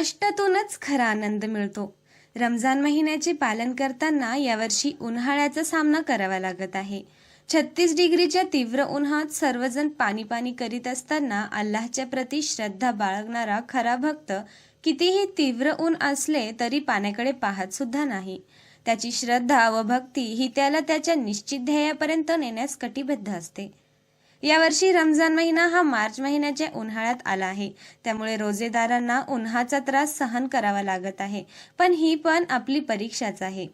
कष्टातूनच खरा आनंद मिळतो. रमजान महिन्याचे पालन करताना यावर्षी उन्हाळ्याचा सामना करावा लागत आहे. छत्तीस डिग्रीच्या तीव्र उन्हात सर्वजण पाणी पाणी करीत असताना अल्लाहच्या प्रती श्रद्धा बाळगणारा खरा भक्त कितीही तीव्र ऊन असले तरी पाण्याकडे पाहत सुद्धा नाही. त्याची श्रद्धा व भक्ती ही त्याला त्याच्या निश्चित ध्येयापर्यंत नेण्यास कटिबद्ध असते. यावर्षी रमजान महिना हा मार्च महिन्याच्या उन्हाळ्यात आला आहे. त्यामुळे रोजेदारांना उन्हाचा त्रास सहन करावा लागत आहे. पण ही पण आपली परीक्षाच आहे.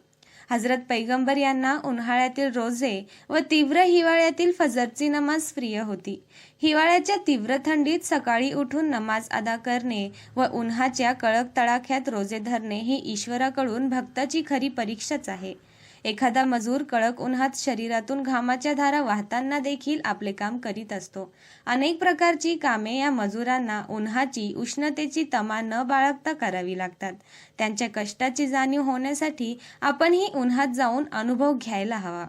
हजरत पैगंबर यांना उन्हाळ्यातील रोजे व तीव्र हिवाळ्यातील फजरची नमाज प्रिय होती. हिवाळ्याच्या तीव्र थंडीत सकाळी उठून नमाज अदा करणे व उन्हाच्या कळक तडाख्यात रोजे धरणे ही ईश्वराकडून भक्ताची खरी परीक्षाच आहे. एखादा मजूर कडक उन्हात शरीरातून घामाच्या धारा वाहताना देखील आपले काम करीत असतो. अनेक प्रकारची कामे या मजुरांना उन्हाची उष्णतेची तमा न बाळगता करावी लागतात. त्यांच्या कष्टाची जाणीव होण्यासाठी आपणही उन्हात जाऊन अनुभव घ्यायला हवा.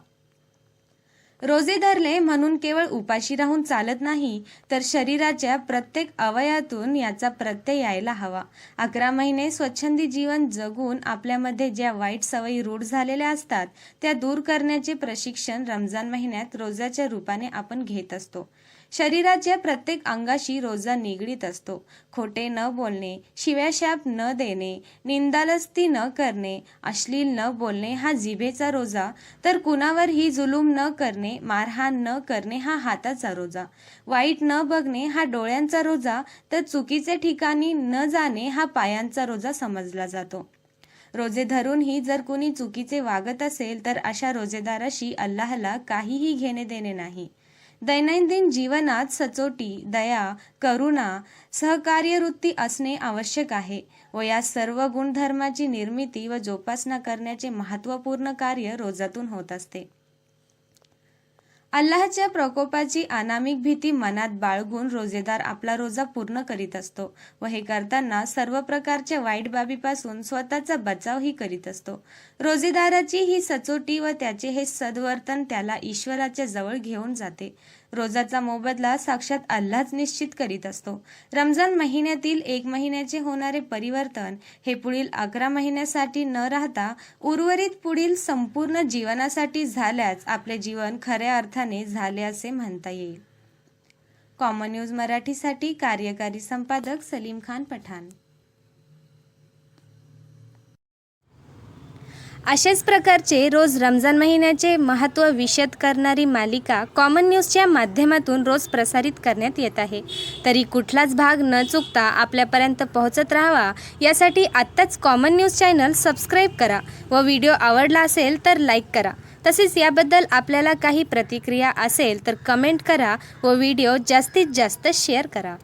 रोजे धरले म्हणून केवळ उपाशी राहून चालत नाही तर शरीराच्या प्रत्येक अवयातून याचा प्रत्यय यायला हवा. अकरा महिने स्वच्छंदी जीवन जगून आपल्यामध्ये ज्या वाईट सवयी रूढ झालेल्या असतात त्या दूर करण्याचे प्रशिक्षण रमजान महिन्यात रोजाच्या रूपाने आपण घेत असतो. शरीराच्या प्रत्येक अंगाशी रोजा निगडीत असतो. खोटे न बोलणे शिव्याशाप न देणे निंदालस्ती न करणे अश्लील न बोलणे हा जिभेचा रोजा तर कुणावरही जुलूम न करणे मारहाण न करणे हा हाताचा रोजा. वाईट न बघणे हा डोळ्यांचा रोजा तर चुकीचे ठिकाणी न जाणे हा पायांचा रोजा समजला जातो. रोजे धरूनही जर कुणी चुकीचे वागत असेल तर अशा रोजेदाराशी अल्लाहला काहीही घेणे देणे नाही. दैनंदिन जीवनात सचोटी दया करुणा सहकार्यवृत्ती असणे आवश्यक आहे व या सर्व गुणधर्माची निर्मिती व जोपासना करण्याचे महत्त्वपूर्ण कार्य रोजातून होत असते. अल्लाहच्या प्रकोपाची अनामिक भीती मनात बाळगून रोजेदार आपला रोजा पूर्ण करीत असतो व हे करताना सर्व प्रकारच्या वाईट बाबीपासून स्वतःचा बचावही करीत असतो. रोजेदाराची ही सचोटी व त्याचे हे सद्वर्तन त्याला ईश्वराच्या जवळ घेऊन जाते. रोजाचा मोबदला साक्षात अल्लाच निश्चित करीत असतो. रमजान महिन्यातील एक महिन्याचे होणारे परिवर्तन हे पुढील अकरा महिन्यासाठी न राहता उर्वरित पुढील संपूर्ण जीवनासाठी झाल्यास आपले जीवन खऱ्या अर्थाने झाले असे म्हणता येईल. कॉमन न्यूज मराठीसाठी कार्यकारी संपादक सलीम खान पठाण. अशाच प्रकारचे रोज रमजान महिन्याचे महत्त्व विशद करणारी मालिका कॉमन न्यूजच्या माध्यमातून रोज प्रसारित करण्यात येत आहे. तरी कुठलाच भाग न चुकता आपल्यापर्यंत पोहोचत राहावा यासाठी आत्ताच कॉमन न्यूज चॅनल सबस्क्राईब करा व व्हिडिओ आवडला असेल तर लाईक करा. तसेच याबद्दल आपल्याला काही प्रतिक्रिया असेल तर कमेंट करा व व्हिडिओ जास्तीत जास्त शेअर करा.